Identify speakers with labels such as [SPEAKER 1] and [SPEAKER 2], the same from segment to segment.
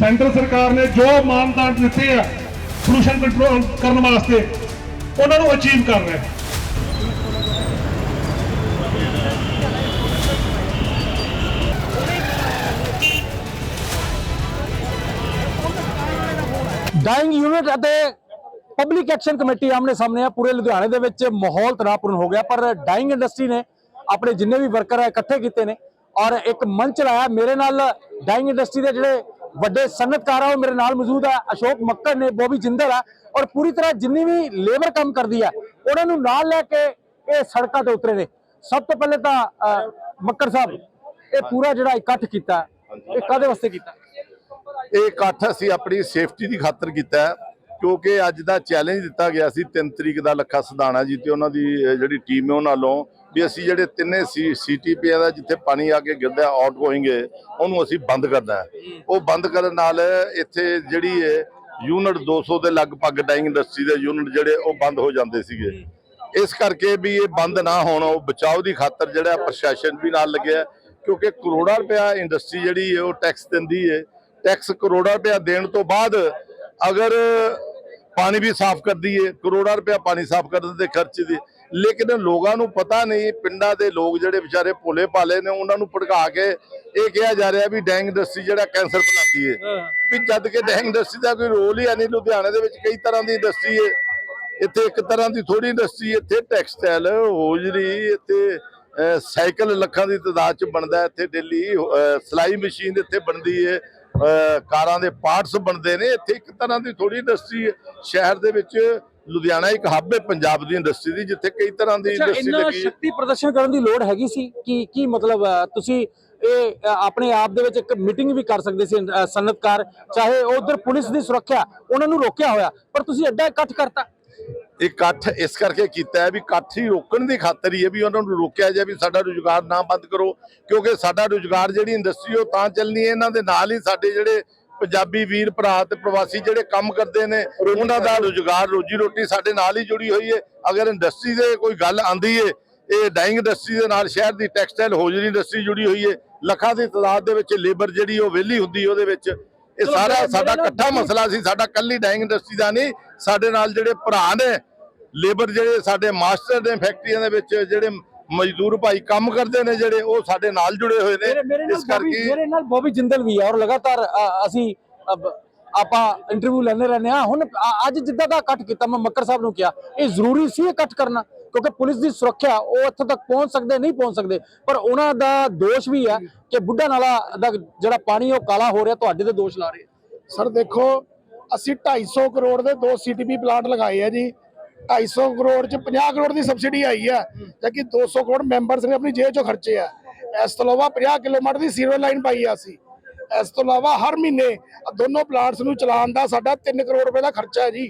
[SPEAKER 1] Centre ਸਰਕਾਰ ਨੇ ਜੋ ਮਾਨਦੰਡ ਦਿੱਤੇ ਆ ਪੋਲੂਸ਼ਨ ਕੰਟਰੋਲ ਕਰਨ ਵਾਸਤੇ, ਉਹਨਾਂ ਨੂੰ ਅਚੀਵ ਕਰ ਰਿਹਾ ਹੈ
[SPEAKER 2] ਡਾਈਂਗ ਯੂਨਿਟ ਅਤੇ ਪਬਲਿਕ ਐਕਸ਼ਨ ਕਮੇਟੀ ਆਮਨੇ ਸਾਹਮਣੇ ਆ, ਪੂਰੇ ਲੁਧਿਆਣੇ ਦੇ ਵਿੱਚ ਮਾਹੌਲ ਤਣਾਅਪੂਰਨ ਹੋ ਗਿਆ, ਪਰ ਡਾਈਂਗ ਇੰਡਸਟਰੀ ਨੇ ਆਪਣੇ ਜਿੰਨੇ ਵੀ ਵਰਕਰ ਆ, ਇਕੱਠੇ ਕੀਤੇ ਨੇ ਔਰ ਇੱਕ ਮੰਚ ਲਾਇਆ। ਮੇਰੇ ਨਾਲ ਡਾਈਂਗ ਇੰਡਸਟਰੀ ਦੇ ਜਿਹੜੇ ਵੱਡੇ ਸਨਅਤਕਾਰ ਆ ਉਹ ਮੇਰੇ ਨਾਲ ਮੌਜੂਦ ਆ, ਅਸ਼ੋਕ ਮੱਕੜ ਨੇ, ਬੋਬੀ ਜਿੰਦਲ ਆ, ਔਰ ਪੂਰੀ ਤਰ੍ਹਾਂ ਜਿੰਨੀ ਵੀ ਲੇਬਰ ਕੰਮ ਕਰਦੀ ਆ, ਉਹਨਾਂ ਨੂੰ ਨਾਲ ਲੈ ਕੇ ਇਹ ਸੜਕਾਂ ਤੇ ਉਤਰੇ ਨੇ। ਸਭ ਤੋਂ ਪਹਿਲੇ ਤਾਂ ਮੱਕੜ ਸਾਹਿਬ, ਇਹ ਪੂਰਾ ਜਿਹੜਾ ਇਕੱਠ ਕੀਤਾ, ਇਹ ਕਾਦੇ ਵਾਸਤੇ ਕੀਤਾ?
[SPEAKER 3] ਇਹ ਇਕੱਠ ਅਸੀਂ ਆਪਣੀ ਸੇਫਟੀ ਦੀ ਖਾਤਰ ਕੀਤਾ ਕਿਉਂਕਿ ਅੱਜ ਦਾ ਚੈਲੰਜ ਦਿੱਤਾ ਗਿਆ ਸੀ 3 ਤਰੀਕ ਦਾ ਲੱਖਾ ਸਦਾਣਾ ਜੀ ਤੇ ਉਹਨਾਂ ਦੀ ਜਿਹੜੀ ਟੀਮ ਹੈ ਉਹਨਾਂ ਵੱਲੋਂ। ਵੀ ਅਸੀਂ ਜਿਹੜੇ ਤਿੰਨੇ ਸੀਟੀਪੀ ਦਾ ਜਿੱਥੇ ਪਾਣੀ ਆ ਕੇ ਗਿਰਦਾ ਆਊਟ ਗੋਇੰਗ ਹੈ ਉਹਨੂੰ ਅਸੀਂ ਬੰਦ ਕਰਨਾ ਉਹ ਬੰਦ ਕਰਨ ਨਾਲ ਇੱਥੇ ਜਿਹੜੀ ਹੈ ਯੂਨਿਟ 200 ਦੇ ਲਗਭਗ ਡਾਈਂਗ ਇੰਡਸਟਰੀ ਦੇ ਯੂਨਿਟ ਜਿਹੜੇ, ਉਹ ਬੰਦ ਹੋ ਜਾਂਦੇ ਸੀਗੇ। ਇਸ ਕਰਕੇ ਵੀ ਇਹ ਬੰਦ ਨਾ ਹੋਣ, ਉਹ ਬਚਾਓ ਦੀ ਖਾਤਰ ਜਿਹੜਾ ਪ੍ਰਸ਼ਾਸਨ ਵੀ ਨਾਲ ਲੱਗਿਆ ਕਿਉਂਕਿ ਕਰੋੜਾਂ ਰੁਪਇਆ ਇੰਡਸਟਰੀ ਜਿਹੜੀ ਹੈ ਉਹ ਟੈਕਸ ਦਿੰਦੀ ਹੈ ਟੈਕਸ ਕਰੋੜਾਂ ਰੁਪਇਆ ਦੇਣ ਤੋਂ ਬਾਅਦ ਅਗਰ ਪਾਣੀ ਵੀ ਸਾਫ਼ ਕਰਦੀ ਹੈ ਕਰੋੜਾਂ ਰੁਪਇਆ ਪਾਣੀ ਸਾਫ਼ ਕਰਨ ਦੇ ਖਰਚ ਦੀ ਲੇਕਿਨ ਲੋਕਾਂ ਨੂੰ ਪਤਾ ਨਹੀਂ ਪਿੰਡਾਂ ਦੇ ਲੋਕ ਜਿਹੜੇ ਵਿਚਾਰੇ ਭੋਲੇ ਭਾਲੇ ਨੇ ਉਹਨਾਂ ਨੂੰ ਭੜਕਾ ਕੇ ਇਹ ਕਿਹਾ ਜਾ ਰਿਹਾ ਵੀ ਡੈਂਗ ਇੰਡਸਟਰੀ ਜਿਹੜਾ ਕੈਂਸਰ ਫੈਲਾਉਂਦੀ ਹੈ। ਵੀ ਜਦ ਕਿ ਡੈਂਗ ਇੰਡਸਟਰੀ ਦਾ ਕੋਈ ਰੋਲ ਹੀ ਨਹੀਂ ਲੁਧਿਆਣੇ ਦੇ ਵਿੱਚ ਕਈ ਤਰ੍ਹਾਂ ਦੀ ਇੰਡਸਟਰੀ ਹੈ ਇੱਥੇ ਇੱਕ ਤਰ੍ਹਾਂ ਦੀ ਥੋੜੀ ਇੰਡਸਟਰੀ ਇੱਥੇ ਟੈਕਸਟਾਈਲ ਹੋਜਰੀ ਇੱਥੇ ਸਾਈਕਲ ਲੱਖਾਂ ਦੀ ਤਾਦਾਦ ਚ ਬਣਦਾ ਇੱਥੇ ਦਿੱਲੀ ਸਲਾਈ ਮਸ਼ੀਨ ਇੱਥੇ ਬਣਦੀ ਹੈ ਕਾਰਾਂ ਦੇ ਪਾਰਟਸ ਬਣਦੇ ਨੇ ਇੱਥੇ ਇੱਕ ਤਰ੍ਹਾਂ ਦੀ ਥੋੜੀ ਇੰਡਸਟਰੀ ਹੈ ਸ਼ਹਿਰ ਦੇ ਵਿੱਚ ਲੁਧਿਆਣਾ ਇੱਕ ਹੱਬ ਹੈ ਪੰਜਾਬ ਦੀ ਇੰਡਸਟਰੀ ਦੀ ਜਿੱਥੇ ਕਈ ਤਰ੍ਹਾਂ ਦੀ ਇੰਡਸਟਰੀ ਲੱਗੀ। ਹੈ
[SPEAKER 2] ਸ਼ਕਤੀ ਪ੍ਰਦਰਸ਼ਨ ਕਰਨ ਦੀ ਲੋੜ ਹੈਗੀ ਸੀ? ਕਿ ਕੀ ਮਤਲਬ ਤੁਸੀਂ ਇਹ ਆਪਣੇ ਆਪ ਦੇ ਵਿੱਚ ਇੱਕ ਮੀਟਿੰਗ ਵੀ ਕਰ ਸਕਦੇ ਸੀ ਸਨਅਤਕਾਰ ਚਾਹੇ ਉਧਰ ਪੁਲਿਸ ਦੀ ਸੁਰੱਖਿਆ ਉਹਨਾਂ ਨੂੰ ਰੋਕਿਆ ਹੋਇਆ ਪਰ ਤੁਸੀਂ ਐਡਾ ਇਕੱਠ ਕਰਤਾ।
[SPEAKER 3] ਇਕੱਠ ਇਸ ਕਰਕੇ ਕੀਤਾ ਹੈ ਵੀ ਇਕੱਠ ਹੀ ਰੋਕਣ ਦੀ ਖਾਤਰ ਹੀ ਹੈ ਵੀ ਉਹਨਾਂ ਨੂੰ ਰੋਕਿਆ ਜਾਏ ਵੀ ਸਾਡਾ ਰੁਜ਼ਗਾਰ ਨਾ ਬੰਦ ਕਰੋ ਕਿਉਂਕਿ ਸਾਡਾ ਰੁਜ਼ਗਾਰ ਜਿਹੜੀ ਇੰਡਸਟਰੀ ਉਹ ਤਾਂ ਚੱਲਣੀ ਹੈ ਇਹਨਾਂ ਦੇ ਨਾਲ ਹੀ ਸਾਡੇ ਜਿਹੜੇ ਪੰਜਾਬੀ ਵੀਰ ਭਰਾ ਤੇ ਪ੍ਰਵਾਸੀ ਜਿਹੜੇ ਕੰਮ ਕਰਦੇ ਨੇ ਉਹਨਾਂ ਦਾ ਰੁਜ਼ਗਾਰ ਰੋਜੀ ਰੋਟੀ ਸਾਡੇ ਨਾਲ ਹੀ ਜੁੜੀ ਹੋਈ ਹੈ ਅਗਰ ਇੰਡਸਟਰੀ ਦੇ ਕੋਈ ਗੱਲ ਆਂਦੀ ਹੈ ਇਹ ਡਾਈਂਗ ਇੰਡਸਟਰੀ ਦੇ ਨਾਲ ਸ਼ਹਿਰ ਦੀ ਟੈਕਸਟਾਈਲ ਹੋਜਰੀ ਇੰਡਸਟਰੀ ਜੁੜੀ ਹੋਈ ਹੈ ਲੱਖਾਂ ਦੀ ਤਾਦਾਦ ਦੇ ਵਿੱਚ ਲੇਬਰ ਜਿਹੜੀ ਉਹ ਵਿਹਲੀ ਹੁੰਦੀ ਉਹਦੇ ਵਿੱਚ। ਇਹ ਸਾਰਾ ਸਾਡਾ ਇਕੱਠਾ ਮਸਲਾ ਸੀ ਸਾਡਾ ਕੱਲੀ ਡਾਈਂਗ ਇੰਡਸਟਰੀ ਦਾ ਨਹੀਂ ਸਾਡੇ ਨਾਲ ਜਿਹੜੇ ਭਰਾ ਨੇ ਲੇਬਰ ਜਿਹੜੇ ਸਾਡੇ ਮਾਸਟਰ ਨੇ ਫੈਕਟਰੀਆਂ ਦੇ ਵਿੱਚ ਜਿਹੜੇ ਮਜ਼ਦੂਰ ਭਾਈ ਕੰਮ ਕਰਦੇ ਨੇ ਜਿਹੜੇ ਉਹ ਸਾਡੇ ਨਾਲ ਜੁੜੇ ਹੋਏ ਨੇ। ਇਸ ਕਰਕੇ
[SPEAKER 2] ਮੇਰੇ ਨਾਲ ਬੋਬੀ ਜਿੰਦਲ ਵੀ ਹੈ ਔਰ ਲਗਾਤਾਰ ਅਸੀਂ ਆਪਾਂ ਇੰਟਰਵਿਊ ਲੈਣੇ ਰਹਿੰਦੇ ਆ ਹੁਣ ਅੱਜ ਜਿੱਦਾਂ ਦਾ ਇਕੱਠ ਕੀਤਾ ਮੈਂ ਮੱਕਰ ਸਾਹਿਬ ਨੂੰ ਕਿਹਾ ਇਹ ਜ਼ਰੂਰੀ ਸੀ ਇਹ ਇਕੱਠ ਕਰਨਾ ਕਿਉਂਕਿ ਪੁਲਿਸ ਦੀ ਸੁਰੱਖਿਆ ਉਹ ਇੱਥੋਂ ਤੱਕ ਪਹੁੰਚ ਸਕਦੇ ਨਹੀਂ ਪਹੁੰਚ ਸਕਦੇ। ਪਰ ਉਹਨਾਂ ਦਾ ਦੋਸ਼ ਵੀ ਹੈ ਕਿ ਬੁੱਢਾ ਨਾਲਾ ਦਾ ਜਿਹੜਾ ਪਾਣੀ ਉਹ ਕਾਲਾ ਹੋ ਰਿਹਾ ਤੁਹਾਡੇ ਤੇ ਦੋਸ਼ ਲਾ ਰਹੇ।
[SPEAKER 4] ਸਰ ਦੇਖੋ ਅਸੀਂ 250 ਕਰੋੜ ਦੇ ਦੋ ਸੀਟੀਪੀ ਪਲਾਂਟ ਲਗਾਏ ਆ ਜੀ। 250 ਕਰੋੜ ਚ 50 ਕਰੋੜ ਦੀ ਸਬਸਿਡੀ ਆਈ ਆ ਜਦਕਿ 200 ਕਰੋੜ ਮੈਂਬਰਸ ਨੇ ਆਪਣੀ ਜੇਬ ਚੋਂ ਖਰਚੇ ਆ। ਇਸ ਤੋਂ ਇਲਾਵਾ 50 ਕਿਲੋਮੀਟਰ ਦੀ ਸੀਵਰ ਲਾਈਨ ਪਾਈ ਆ ਅਸੀਂ। ਇਸ ਤੋਂ ਇਲਾਵਾ ਹਰ ਮਹੀਨੇ ਦੋਨੋਂ ਪਲਾਂਟਸ ਨੂੰ ਚਲਾਉਣ ਦਾ ਸਾਡਾ 3 ਕਰੋੜ ਰੁਪਏ ਦਾ ਖਰਚਾ ਹੈ ਜੀ।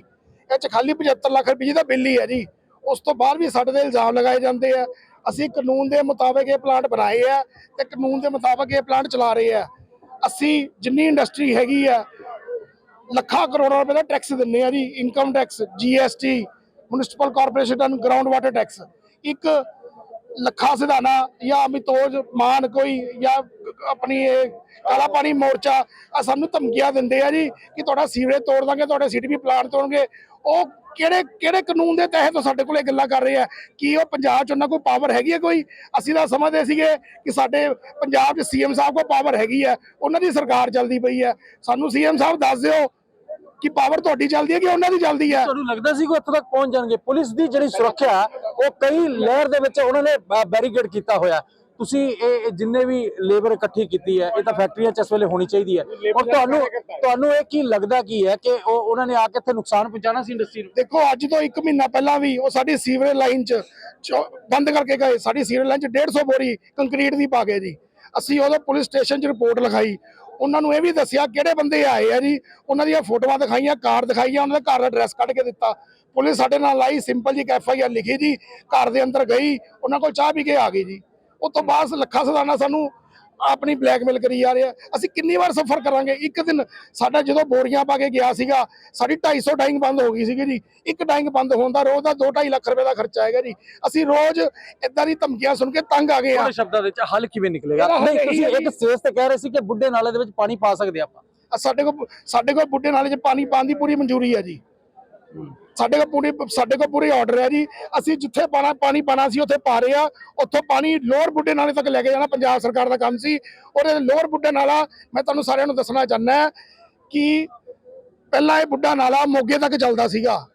[SPEAKER 4] ਇਹ ਚ ਖਾਲੀ 75 ਲੱਖ ਰੁਪਏ ਦਾ ਬਿੱਲ ਹੀ ਹੈ ਜੀ। ਉਸ ਤੋਂ ਬਾਅਦ ਵੀ ਸਾਡੇ ਦੇ ਇਲਜ਼ਾਮ ਲਗਾਏ ਜਾਂਦੇ ਆ। ਅਸੀਂ ਕਾਨੂੰਨ ਦੇ ਮੁਤਾਬਕ ਇਹ ਪਲਾਂਟ ਬਣਾਏ ਆ ਤੇ ਕਾਨੂੰਨ ਦੇ ਮੁਤਾਬਕ ਇਹ ਪਲਾਂਟ ਚਲਾ ਰਹੇ ਆ। ਅਸੀਂ ਜਿੰਨੀ ਇੰਡਸਟਰੀ ਹੈਗੀ ਆ, ਲੱਖਾਂ ਕਰੋੜਾਂ ਰੁਪਏ ਦਾ ਟੈਕਸ ਦਿੰਨੇ ਆ ਜੀ income tax GST municipal corporation and ground water tax ਇੱਕ ਲੱਖਾ ਸਿਧਾਨਾ ਜਾਂ ਅਮਿਤੋਜ, ਮਾਨ ਕੋਈ ਜਾਂ ਆਪਣੀ ਇਹ ਕਾਲਾ ਪਾਣੀ ਮੋਰਚਾ ਆ ਸਾਨੂੰ ਧਮਕੀਆਂ ਦਿੰਦੇ ਆ ਜੀ ਕਿ ਤੁਹਾਡਾ ਸੀਵਰੇਜ ਤੋੜ ਦਾਂਗੇ, ਤੁਹਾਡੇ ਸੀਟੀਪੀ ਪਲਾਂਟ ਤੋੜਨਗੇ। ਉਹ ਕਿਹੜੇ ਕਿਹੜੇ ਕਾਨੂੰਨ ਦੇ ਤਹਿਤ ਉਹ ਸਾਡੇ ਕੋਲੇ ਗੱਲਾਂ ਕਰ ਰਹੇ ਆ? ਕੀ ਉਹ ਪੰਜਾਬ 'ਚ ਉਹਨਾਂ ਕੋਲ ਪਾਵਰ ਹੈਗੀ ਹੈ ਕੋਈ? ਅਸੀਂ ਤਾਂ ਸਮਝਦੇ ਸੀਗੇ ਕਿ ਸਾਡੇ ਪੰਜਾਬ 'ਚ ਸੀਐਮ ਸਾਹਿਬ ਕੋਲ ਪਾਵਰ ਹੈਗੀ ਹੈ ਉਹਨਾਂ ਦੀ ਸਰਕਾਰ ਚੱਲਦੀ ਪਈ ਹੈ ਸਾਨੂੰ ਸੀਐਮ ਸਾਹਿਬ ਦੱਸ ਦਿਓ ਕਿ ਪਾਵਰ ਤੁਹਾਡੀ ਚੱਲਦੀ ਹੈ ਕਿ ਉਹਨਾਂ ਦੀ ਚੱਲਦੀ ਹੈ?
[SPEAKER 2] ਤੁਹਾਨੂੰ ਲੱਗਦਾ ਸੀ ਕਿ ਇੱਥੋਂ ਤੱਕ ਪਹੁੰਚ ਜਾਣਗੇ? ਪੁਲਿਸ ਦੀ ਜਿਹੜੀ ਸੁਰੱਖਿਆ ਹੈ, ਉਹ ਕਈ ਲੇਅਰ ਦੇ ਵਿੱਚ ਉਹਨਾਂ ਨੇ ਬੈਰੀਕੇਡ ਕੀਤਾ ਹੋਇਆ ਤੁਸੀਂ ਇਹ ਜਿੰਨੇ ਵੀ ਲੇਬਰ ਇਕੱਠੀ ਕੀਤੀ ਹੈ ਇਹ ਤਾਂ ਫੈਕਟਰੀਆਂ 'ਚ ਇਸ ਵੇਲੇ ਹੋਣੀ ਚਾਹੀਦੀ ਹੈ। ਔਰ ਤੁਹਾਨੂੰ ਤੁਹਾਨੂੰ ਇਹ ਕੀ ਲੱਗਦਾ ਕੀ ਹੈ ਕਿ ਉਹ ਉਹਨਾਂ ਨੇ ਆ ਕੇ ਇੱਥੇ ਨੁਕਸਾਨ ਪਹੁੰਚਾਣਾ ਸੀ ਇੰਡਸਟਰੀ ਨੂੰ?
[SPEAKER 4] ਦੇਖੋ ਅੱਜ ਤੋਂ 1 ਮਹੀਨਾ ਪਹਿਲਾਂ ਵੀ ਉਹ ਸਾਡੀ ਸੀਵਰੇਜ ਲਾਈਨ 'ਚ ਚੌ- ਬੰਦ ਕਰਕੇ ਗਏ। ਸਾਡੀ ਸੀਵਰੇਜ ਲਾਈਨ 'ਚ 150 ਬੋਰੀ ਕੰਕਰੀਟ ਦੀ ਪਾ ਗਏ ਜੀ। ਅਸੀਂ ਉਹਦੇ ਪੁਲਿਸ ਸਟੇਸ਼ਨ 'ਚ ਰਿਪੋਰਟ ਲਿਖਾਈ। ਉਹਨਾਂ ਨੂੰ ਇਹ ਵੀ ਦੱਸਿਆ ਕਿਹੜੇ ਬੰਦੇ ਆਏ ਆ ਜੀ। ਉਹਨਾਂ ਦੀਆਂ ਫੋਟੋਆਂ ਦਿਖਾਈਆਂ, ਕਾਰ ਦਿਖਾਈਆਂ, ਉਹਨਾਂ ਦਾ ਘਰ ਦਾ ਐਡਰੈਸ ਕੱਢ ਕੇ ਦਿੱਤਾ। ਪੁਲਿਸ ਸਾਡੇ ਨਾਲ ਆਈ ਸਿੰਪਲ ਜੀ ਐਫ ਆਈ ਆਰ ਲਿਖੀ ਜੀ, ਘਰ ਦੇ ਅੰਦਰ ਗਈ, ਉਹਨਾਂ ਕੋਲ ਚਾਹ ਪੀ ਕੇ ਆ ਗਈ ਜੀ। ਉਸ ਤੋਂ ਬਾਅਦ ਲੱਖਾ ਸਦਾਨਾ ਸਾਨੂੰ ਆਪਣੀ ਬਲੈਕਮੇਲ ਕਰੀ ਜਾ ਰਿਹਾ ਅਸੀਂ ਕਿੰਨੀ ਵਾਰ ਸਫਰ ਕਰਾਂਗੇ? ਇੱਕ ਦਿਨ ਸਾਡਾ ਜਦੋਂ ਬੋਰੀਆਂ ਪਾ ਕੇ ਗਿਆ ਸੀਗਾ ਸਾਡੀ 250 ਡਾਈਂਗ ਬੰਦ ਹੋ ਗਈ ਸੀਗੀ ਜੀ। ਇੱਕ ਡਾਈਂਗ ਬੰਦ ਹੋਣ ਦਾ ਰੋਜ਼ ਦਾ 2.5 ਲੱਖ ਰੁਪਏ ਦਾ ਖਰਚਾ ਆਏਗਾ ਜੀ। ਅਸੀਂ ਰੋਜ਼ ਇਦਾਂ ਦੀ ਧਮਕੀਆਂ ਸੁਣ ਕੇ ਤੰਗ ਆ ਗਏ ਆ।
[SPEAKER 2] ਸ਼ਬਦਾਂ ਦੇ ਵਿੱਚ ਹੱਲ ਕਿਵੇਂ ਨਿਕਲੇਗਾ? ਨਹੀਂ ਤੁਸੀਂ ਇੱਕ ਸਟੇਜ ਤੇ ਕਹਿ ਰਹੇ ਸੀ ਕਿ ਬੁੱਢੇ ਨਾਲੇ ਦੇ ਵਿੱਚ ਪਾਣੀ ਪਾ ਸਕਦੇ ਆਪਾਂ।
[SPEAKER 4] ਸਾਡੇ ਕੋਲ ਸਾਡੇ ਕੋਲ ਬੁੱਢੇ ਨਾਲੇ 'ਚ ਪਾਣੀ ਪਾਉਣ ਦੀ ਪੂਰੀ ਮਨਜ਼ੂਰੀ ਹੈ ਜੀ। ਸਾਡੇ ਕੋਲ ਪੂਰੀ ਸਾਡੇ ਕੋਲ ਪੂਰੀ ਆਰਡਰ ਹੈ ਜੀ। ਅਸੀਂ ਜਿੱਥੇ ਪਾਣਾ ਪਾਣੀ ਪਾਣਾ ਸੀ, ਉੱਥੇ ਪਾ ਰਹੇ ਆ। ਉੱਥੋਂ ਪਾਣੀ ਲੋਅਰ ਬੁੱਢੇ ਨਾਲੇ ਤੱਕ ਲੈ ਕੇ ਜਾਣਾ, ਪੰਜਾਬ ਸਰਕਾਰ ਦਾ ਕੰਮ ਸੀ। ਔਰ ਇਹ ਲੋਅਰ ਬੁੱਢੇ ਨਾਲਾ, ਮੈਂ ਤੁਹਾਨੂੰ ਸਾਰਿਆਂ ਨੂੰ ਦੱਸਣਾ ਚਾਹੁੰਦਾ ਕਿ ਪਹਿਲਾਂ ਇਹ ਬੁੱਢਾ ਨਾਲਾ ਮੋਗੇ ਤੱਕ ਚੱਲਦਾ ਸੀਗਾ।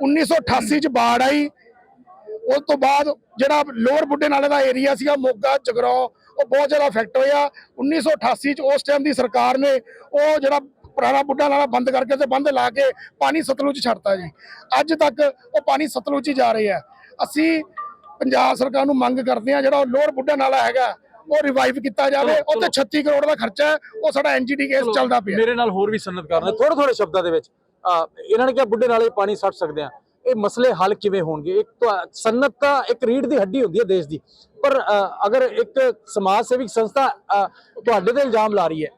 [SPEAKER 4] 1988 ਚ ਬਾੜ ਆਈ। ਉਸ ਤੋਂ ਬਾਅਦ ਜਿਹੜਾ ਲੋਅਰ ਬੁੱਢੇ ਨਾਲੇ ਦਾ ਏਰੀਆ ਸੀਗਾ, ਮੋਗਾ ਜਗਰਾਉਂ ਉਹ ਬਹੁਤ ਜ਼ਿਆਦਾ ਇਫੈਕਟ ਹੋਇਆ। 1988 ਚ ਉਸ ਟਾਈਮ ਦੀ ਸਰਕਾਰ ਨੇ ਉਹ ਜਿਹੜਾ ਪੁਰਾਣਾ ਬੁੱਢਾ ਨਾਲਾ ਬੰਦ ਕਰਕੇ ਤੇ ਬੰਦ ਲਾ ਕੇ ਪਾਣੀ ਸਤਲੁਜ ਛੱਡਤਾ ਜੀ। ਅੱਜ ਤੱਕ ਉਹ ਪਾਣੀ ਸਤਲੁਜ ਹੀ ਜਾ ਰਿਹਾ ਅਸੀਂ ਪੰਜਾਬ ਸਰਕਾਰ ਨੂੰ ਮੰਗ ਕਰਦੇ ਹਾਂ ਜਿਹੜਾ ਲੋਅਰ ਬੁੱਢਾ ਨਾਲਾ ਹੈਗਾ ਉਹ ਰਿਵਾਈਵ ਕੀਤਾ ਜਾਵੇ।
[SPEAKER 2] ਚਲੋ,
[SPEAKER 4] ਉਹ ਤੇ 36 ਕਰੋੜ ਦਾ ਖਰਚਾ ਹੈ ਉਹ ਸਾਡਾ ਐਨਜੀਟੀ ਕੇਸ ਚੱਲਦਾ ਪਿਆ।
[SPEAKER 2] ਮੇਰੇ ਨਾਲ ਹੋਰ ਵੀ ਸਨਅਤਕਾਰ ਨੇ ਥੋੜੇ ਥੋੜੇ ਸ਼ਬਦਾਂ ਦੇ ਵਿੱਚ ਇਹਨਾਂ ਨੇ ਕਿਹਾ ਬੁੱਢੇ ਨਾਲੇ ਪਾਣੀ ਛੱਡ ਸਕਦੇ ਆ। ਇਹ ਮਸਲੇ ਹੱਲ ਕਿਵੇਂ ਹੋਣਗੇ? ਇੱਕ ਤਾਂ ਸਨਅਤ ਤਾਂ ਇੱਕ ਰੀੜ ਦੀ ਹੱਡੀ ਹੁੰਦੀ ਹੈ ਦੇਸ਼ ਦੀ। ਪਰ ਅਗਰ ਇੱਕ ਸਮਾਜ ਸੇਵੀ ਸੰਸਥਾ ਤੁਹਾਡੇ ਤੇ ਇਲਜ਼ਾਮ ਲਾ ਰਹੀ ਹੈ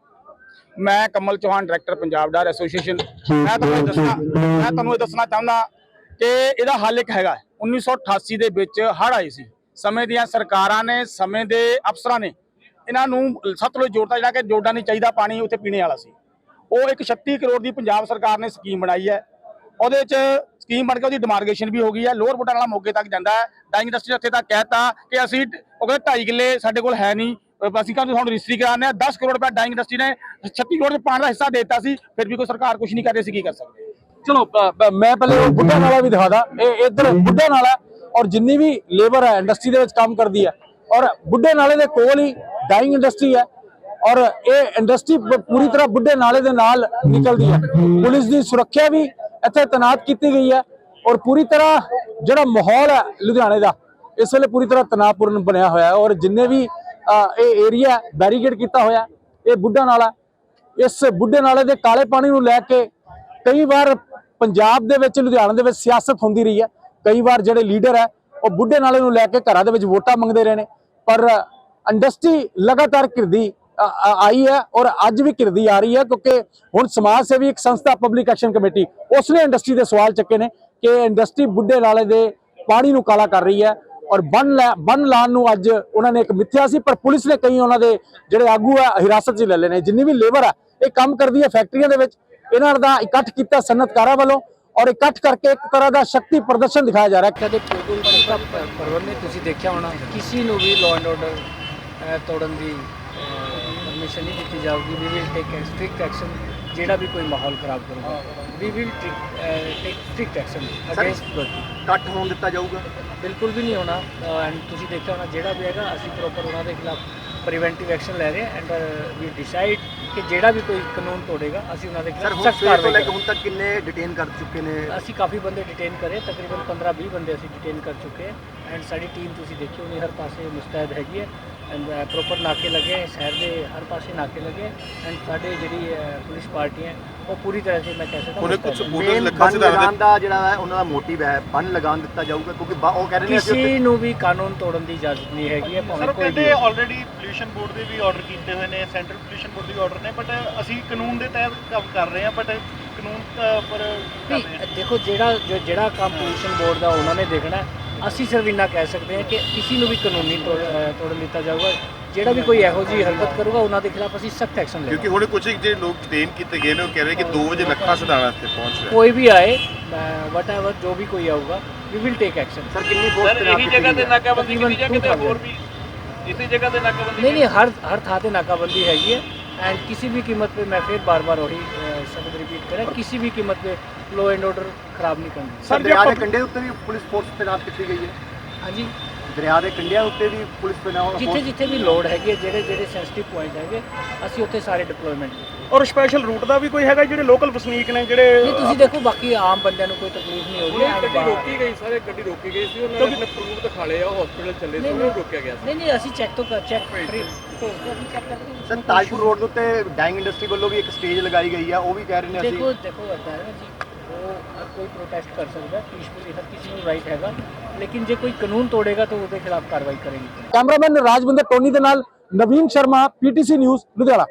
[SPEAKER 5] ਮੈਂ Kamal Chauhan director Punjab dyer association ਮੈਂ ਤੁਹਾਨੂੰ ਇਹ ਦੱਸਣਾ, ਮੈਂ ਤੁਹਾਨੂੰ ਇਹ ਦੱਸਣਾ ਚਾਹੁੰਦਾ ਕਿ ਇਹਦਾ ਹੱਲ ਇੱਕ ਹੈਗਾ। 1988 ਦੇ ਵਿੱਚ ਹੜ੍ਹ ਆਏ ਸੀ। ਸਮੇਂ ਦੀਆਂ ਸਰਕਾਰਾਂ ਨੇ, ਸਮੇਂ ਦੇ ਅਫਸਰਾਂ ਨੇ ਇਹਨਾਂ ਨੂੰ ਸਤਲੁਜ ਜੋੜਤਾ ਜਿਹੜਾ ਕਿ ਜੋੜਨਾ ਨਹੀਂ ਚਾਹੀਦਾ, ਪਾਣੀ ਉੱਥੇ ਪੀਣੇ ਵਾਲਾ ਸੀ। ਉਹ ਇੱਕ 36 ਕਰੋੜ ਦੀ ਪੰਜਾਬ ਸਰਕਾਰ ਨੇ ਸਕੀਮ ਬਣਾਈ ਹੈ। ਉਹਦੇ 'ਚ ਸਕੀਮ ਬਣ ਕੇ ਉਹਦੀ ਡਿਮਾਰਗੇਸ਼ਨ ਵੀ ਹੋ ਗਈ ਹੈ। ਲੋਅਰ ਬੁੱਟਾ ਵਾਲਾ ਮੋਗੇ ਤੱਕ ਜਾਂਦਾ ਹੈ। ਡਾਈਂਗ ਇੰਡਸਟਰੀ ਉੱਥੇ ਤੱਕ ਕਹਿਤਾ ਕਿ ਅਸੀਂ, ਉਹ ਕਹਿੰਦੇ 2.5 ਕਿੱਲੇ ਸਾਡੇ ਕੋਲ ਹੈ ਨਹੀਂ। ਅਸੀਂ ਕਹਿੰਦੇ ਤੁਹਾਨੂੰ ਰਜਿਸਟਰੀ ਕਰਾਉਂਦੇ ਆ 10 ਕਰੋੜ ਰੁਪਏ ਡਾਈਂਗ ਇੰਡਸਟਰੀ ਨੇ 36 ਕਰੋੜ ਦੇ ਪਾਣੀ ਦਾ ਹਿੱਸਾ ਦਿੱਤਾ ਸੀ, ਫਿਰ ਵੀ ਕੋਈ ਸਰਕਾਰ ਕੁਝ ਨਹੀਂ ਕਰ ਰਹੀ ਸੀ ਕੀ ਕਰ ਸਕਦੇ
[SPEAKER 2] ਚਲੋ ਮੈਂ ਪਹਿਲੇ ਉਹ ਬੁੱਢਾ ਨਾਲਾ ਵੀ ਦਿਖਾਦਾ ਇਹ ਇੱਧਰ ਬੁੱਢਾ ਨਾਲਾ ਔਰ ਜਿੰਨੀ ਵੀ ਲੇਬਰ ਹੈ ਇੰਡਸਟਰੀ ਦੇ ਵਿੱਚ ਕੰਮ ਕਰਦੀ ਹੈ। ਔਰ ਬੁੱਢੇ ਨਾਲੇ ਦੇ ਕੋਲ ਹੀ ਡਾਈਂਗ ਇੰਡਸਟਰੀ ਹੈ ਔਰ ਇਹ ਇੰਡਸਟਰੀ ਪੂਰੀ ਤਰ੍ਹਾਂ ਬੁੱਢੇ ਨਾਲੇ ਦੇ ਨਾਲ ਨਿਕਲਦੀ ਹੈ। ਪੁਲਿਸ ਦੀ ਸੁਰੱਖਿਆ ਵੀ ਇੱਥੇ ਤੈਨਾਤ ਕੀਤੀ ਗਈ ਹੈ ਔਰ ਪੂਰੀ ਤਰ੍ਹਾਂ ਜਿਹੜਾ ਮਾਹੌਲ ਹੈ ਲੁਧਿਆਣੇ ਦਾ, ਇਸ ਵੇਲੇ ਪੂਰੀ ਤਰ੍ਹਾਂ ਤਣਾਅਪੂਰਨ ਬਣਿਆ ਹੋਇਆ ਹੈ ਔਰ ਜਿੰਨੇ ਵੀ ਇਹ ਏਰੀਆ ਬੈਰੀਕੇਡ ਕੀਤਾ ਹੋਇਆ, ਇਹ ਬੁੱਢਾ ਨਾਲਾ। ਇਸ ਬੁੱਢੇ ਨਾਲੇ ਦੇ ਕਾਲੇ ਪਾਣੀ ਨੂੰ ਲੈ ਕੇ ਕਈ ਵਾਰ ਪੰਜਾਬ ਦੇ ਵਿੱਚ, ਲੁਧਿਆਣਾ ਦੇ ਵਿੱਚ ਸਿਆਸਤ ਹੁੰਦੀ ਰਹੀ ਹੈ। ਕਈ ਵਾਰ ਜਿਹੜੇ ਲੀਡਰ ਹੈ, ਉਹ ਬੁੱਢੇ ਨਾਲੇ ਨੂੰ ਲੈ ਕੇ ਘਰਾਂ ਦੇ ਵਿੱਚ ਵੋਟਾਂ ਮੰਗਦੇ ਰਹੇ ਨੇ। ਪਰ ਇੰਡਸਟਰੀ ਲਗਾਤਾਰ ਘਿਰਦੀ ਆਈ ਹੈ ਔਰ ਅੱਜ ਵੀ ਘਿਰਦੀ ਆ ਰਹੀ ਹੈ ਕਿਉਂਕਿ ਹੁਣ ਸਮਾਜ ਸੇਵੀ ਇੱਕ ਸੰਸਥਾ ਪਬਲਿਕ ਐਕਸ਼ਨ ਕਮੇਟੀ ਉਸਨੇ ਇੰਡਸਟਰੀ ਦੇ ਸਵਾਲ ਚੱਕੇ ਨੇ ਕਿ ਇੰਡਸਟਰੀ ਬੁੱਢੇ ਨਾਲੇ ਦੇ ਪਾਣੀ ਨੂੰ ਕਾਲਾ ਕਰ ਰਹੀ ਹੈ। ਔਰ ਬੰਨ ਬੰਨ ਲਾਉਣ ਨੂੰ ਅੱਜ ਉਹਨਾਂ ਨੇ ਇੱਕ ਮਿੱਥਿਆ ਸੀ, ਪਰ ਪੁਲਿਸ ਨੇ ਕਈ ਉਹਨਾਂ ਦੇ ਜਿਹੜੇ ਆਗੂ ਆ, ਹਿਰਾਸਤ 'ਚ ਲੈ ਲੈਣੇ। ਜਿੰਨੀ ਵੀ ਲੇਬਰ ਆ, ਇਹ ਕੰਮ ਕਰਦੀ ਹੈ ਫੈਕਟਰੀਆਂ ਦੇ ਵਿੱਚ। ਇਹਨਾਂ ਦਾ ਇਕੱਠ ਕੀਤਾ ਸਨਅਤਕਾਰਾਂ ਵੱਲੋਂ ਔਰ ਇਕੱਠ ਕਰਕੇ ਇੱਕ ਤਰ੍ਹਾਂ ਦਾ ਸ਼ਕਤੀ ਪ੍ਰਦਰਸ਼ਨ ਦਿਖਾਇਆ ਜਾ ਰਿਹਾ। ਹੈ
[SPEAKER 6] ਕਦੇ ਕੋਈ ਪੱਕਾ ਤੁਸੀਂ ਦੇਖਿਆ ਹੋਣਾ? ਕਿਸੇ ਨੂੰ ਵੀ ਲਾਅ ਐਂਡ ਆਰਡਰ ਤੋੜਨ ਦੀ ਪਰਮਿਸ਼ਨ ਨਹੀਂ ਦਿੱਤੀ ਜਾਊਗੀ। We will take strict action ਜਿਹੜਾ ਵੀ ਕੋਈ ਮਾਹੌਲ ਖਰਾਬ ਕਰੂਗਾ। We will take strict action against
[SPEAKER 7] ਇਕੱਠ ਹੋਣ ਦਿੱਤਾ ਜਾਊਗਾ?
[SPEAKER 6] ਬਿਲਕੁਲ ਵੀ ਨਹੀਂ ਹੋਣਾ ਐਂਡ ਤੁਸੀਂ ਦੇਖਿਆ ਹੋਣਾ ਜਿਹੜਾ ਵੀ ਹੈਗਾ ਅਸੀਂ ਪ੍ਰੋਪਰ ਉਹਨਾਂ ਦੇ ਖਿਲਾਫ ਪ੍ਰੀਵੈਂਟਿਵ ਐਕਸ਼ਨ ਲੈ ਰਹੇ ਹਾਂ ਐਂਡ ਵੀ ਡਿਸਾਈਡ ਕਿ ਜਿਹੜਾ ਵੀ ਕੋਈ ਕਾਨੂੰਨ ਤੋੜੇਗਾ ਅਸੀਂ ਉਹਨਾਂ ਦੇ
[SPEAKER 7] ਸਰ
[SPEAKER 6] ਖਿਲਾਫ
[SPEAKER 7] ਹੁਣ
[SPEAKER 6] ਸਖਤ
[SPEAKER 7] ਸਵੇਰ ਤੋਂ
[SPEAKER 6] ਕਾਰਵਾਈ
[SPEAKER 7] ਕੇ ਹੁਣ ਤੱਕ ਕਿੰਨੇ ਡਿਟੇਨ ਕਰ ਚੁੱਕੇ ਨੇ?
[SPEAKER 6] ਅਸੀਂ ਕਾਫੀ ਬੰਦੇ ਡਿਟੇਨ ਕਰੇ ਤਕਰੀਬਨ 15-20 ਬੰਦੇ ਅਸੀਂ ਡਿਟੇਨ ਕਰ ਚੁੱਕੇ ਐਂਡ ਸਾਡੀ ਟੀਮ ਤੁਸੀਂ ਦੇਖੀ ਹੋਣੀ ਹਰ ਪਾਸੇ ਮੁਸਤੈਦ ਹੈਗੀ ਹੈ। ਪ੍ਰੋਪਰ ਨਾਕੇ ਲੱਗੇ ਸ਼ਹਿਰ ਦੇ ਹਰ ਪਾਸੇ ਨਾਕੇ ਲੱਗੇ ਐਂਡ ਸਾਡੇ ਜਿਹੜੀ ਪੁਲਿਸ ਪਾਰਟੀ ਹੈ ਉਹ ਪੂਰੀ ਤਰ੍ਹਾਂ ਸੇ ਮੈਂ ਕਹਿ ਸਕਦਾ
[SPEAKER 8] ਉਹਨੇ। ਬੋਲਣ
[SPEAKER 7] ਮੇਨ
[SPEAKER 8] ਲੱਖਾਂ ਸਿਧਾਰਥ
[SPEAKER 7] ਲਗਾਉਣ ਦਾ ਜਿਹੜਾ ਹੈ ਉਹਨਾਂ ਦਾ ਮੋਟਿਵ ਹੈ ਬੰਨ ਲਗਾਉਣ ਦਿੱਤਾ ਜਾਊਗਾ ਕਿਉਂਕਿ ਉਹ ਕਹਿ ਰਹੇ ਨੇ ਅਸੀਂ
[SPEAKER 6] ਕਿਸੇ ਨੂੰ ਵੀ ਕਾਨੂੰਨ ਤੋੜਨ ਦੀ ਇਜਾਜ਼ਤ ਨਹੀਂ ਹੈਗੀ ਹੈ ਭਾਵੇਂ ਕੋਈ ਵੀ।
[SPEAKER 9] ਆਲਰੇਡੀ ਪੋਲੂਸ਼ਨ ਬੋਰਡ ਦੇ ਵੀ ਆਰਡਰ ਕੀਤੇ ਹੋਏ ਨੇ ਸੈਂਟਰਲ ਪੋਲੂਸ਼ਨ ਬੋਰਡ ਦੇ ਆਰਡਰ ਨੇ ਬਟ ਅਸੀਂ ਕਾਨੂੰਨ ਦੇ ਤਹਿਤ ਕੰਮ ਕਰ ਰਹੇ ਹਾਂ ਬਟ ਕਾਨੂੰਨ ਪਰ
[SPEAKER 6] ਦੇਖੋ ਜਿਹੜਾ ਜਿਹੜਾ ਕੰਮ ਪੋਲੂਸ਼ਨ ਬੋਰਡ ਦਾ ਉਹਨਾਂ ਨੇ ਦੇਖਣਾ ਹੈ, ਅਸੀਂ ਸਿਰਫ ਇੰਨਾ ਕਹਿ ਸਕਦੇ ਹਾਂ ਕਿ ਕਿਸੇ ਨੂੰ ਵੀ ਕਾਨੂੰਨੀ ਤੋੜ- ਅਹ ਤੋੜਨ ਦਿੱਤਾ ਜਾਊਗਾ ਜਿਹੜਾ ਵੀ ਕੋਈ ਇਹੋ ਜਿਹੀ ਹਰਕਤ ਕਰੂਗਾ ਉਹਨਾਂ ਦੇ ਖਿਲਾਫ ਅਸੀਂ ਸਖਤ ਐਕਸ਼ਨ
[SPEAKER 8] ਕਿਉਂਕਿ
[SPEAKER 6] ਲਵਾਂਗੇ
[SPEAKER 8] ਹੁਣ ਕੁਝ ਜਿਹੜੇ ਲੋਕ ਡਿਟੇਨ ਕੀਤੇ ਗਏ ਨੇ ਉਹ ਕਹਿ ਰਹੇ ਕਿ 2 ਵਜੇ ਲੱਖਾਂ ਸਿਧਾਣਾ ਇੱਥੇ ਪਹੁੰਚ ਰਿਹਾ
[SPEAKER 6] ਕੋਈ ਵੀ ਆਏ ਵਟ ਐਵਰ ਜੋ ਵੀ ਕੋਈ ਆਊਗਾ we will take action
[SPEAKER 7] sir ਕਿੰਨੀ ਫੋਰਸ ਤੈਨਾਤ ਕੀਤੀ ਗਈ ਹੈ?
[SPEAKER 6] ਨਾਕਾਬੰਦੀ ਕੀਤੀ ਜਾਂ ਕਿਤੇ ਹੋਰ ਵੀ ਇਸੇ ਜਗ੍ਹਾ ਤੇ ਨਾਕਾਬੰਦੀ ਨਹੀਂ ਨਹੀਂ ਹਰ ਹਰ ਥਾਂ ਤੇ ਨਾਕਾਬੰਦੀ ਹੈਗੀ ਹੈ ਐਂਡ ਕਿਸੇ ਵੀ ਕੀਮਤ पे मैं फिर बार बार वही अह, शब्द रिपीट करें किसी भी कीमत पे ਲੋ ਐਂਡ ਆਰਡਰ ਖਰਾਬ ਨਹੀਂ ਕਰਨੀ
[SPEAKER 7] ਸਰ ਦਰਿਆ ਦੇ ਕੰਢੇ ਉੱਤੇ ਵੀ ਪੁਲਿਸ ਫੋਰਸ ਤੈਨਾਤ ਕੀਤੀ ਗਈ ਹੈ।
[SPEAKER 6] ਹਾਂਜੀ।
[SPEAKER 7] ਦਰਿਆ ਦੇ ਕੰਢਿਆਂ ਉੱਤੇ ਵੀ ਪੁਲਿਸ ਤੈਨਾਤ
[SPEAKER 6] ਜਿੱਥੇ ਜਿੱਥੇ ਵੀ ਲੋਡ ਹੈਗੇ ਜਿਹੜੇ ਜਿਹੜੇ ਸੈਂਸਿਟਿਵ ਪੁਆਇੰਟ ਹੈਗੇ ਅਸੀਂ ਉੱਥੇ ਸਾਰੇ ਡਿਪਲੋਇਮੈਂਟ
[SPEAKER 9] ਔਰ ਸਪੈਸ਼ਲ ਰੂਟ ਦਾ ਵੀ ਕੋਈ ਹੈਗਾ ਜਿਹੜੇ ਲੋਕਲ ਵਸਨੀਕ ਨੇ ਜਿਹੜੇ
[SPEAKER 6] ਨਹੀਂ ਤੁਸੀਂ ਦੇਖੋ ਬਾਕੀ ਆਮ ਬੰਦਿਆਂ ਨੂੰ ਕੋਈ ਤਕਲੀਫ ਨਹੀਂ ਹੋ ਰਹੀ ਗੱਡੀ ਰੋਕੀ ਗਈ
[SPEAKER 10] ਸਾਰੇ ਗੱਡੀ ਰੋਕੀ ਗਈ ਸੀ ਉਹਨਾਂ ਨੇ ਪ੍ਰੂਫ ਦਿਖਾ ਲਿਆ ਹਸਪੀਟਲ ਚੱਲੇ ਸੀ ਉਹਨਾਂ ਰੋਕਿਆ ਗਿਆ
[SPEAKER 6] ਨਹੀਂ ਨਹੀਂ ਅਸੀਂ ਚੈੱਕ ਤੋਂ ਚੈੱਕ
[SPEAKER 7] ਸਰ ਤਾਜਪੁਰ ਰੋਡ ਦੇ ਉੱਤੇ ਡਾਈਂਗ ਇੰਡਸਟਰੀ ਵੱਲੋਂ ਵੀ ਇੱਕ ਸਟੇਜ ਲਗਾਈ ਗਈ ਆ ਉਹ ਵੀ ਕਹਿ ਰਹੇ ਨੇ ਅਸੀਂ
[SPEAKER 6] ਦੇਖੋ ਦੇਖੋ ਅਦਾਰਾ ਜੀ। ਉਹ ਹਰ ਕੋਈ ਪ੍ਰੋਟੈਸਟ ਕਰ ਸਕਦਾ ਪੀਸਫੁਲੀ ਹਰ ਕਿਸੇ ਨੂੰ ਰਾਈਟ ਹੈਗਾ ਲੇਕਿਨ ਜੇ ਕੋਈ ਕਾਨੂੰਨ ਤੋੜੇਗਾ ਤਾਂ ਉਹਦੇ ਖਿਲਾਫ ਕਾਰਵਾਈ ਕਰੇਗੀ
[SPEAKER 2] ਕੈਮਰਾਮੈਨ ਰਾਜਵਿੰਦਰ ਟੋਨੀ ਦੇ ਨਾਲ ਨਵੀਨ ਸ਼ਰਮਾ ਪੀਟੀਸੀ ਨਿਊਜ਼ ਲੁਧਿਆਣਾ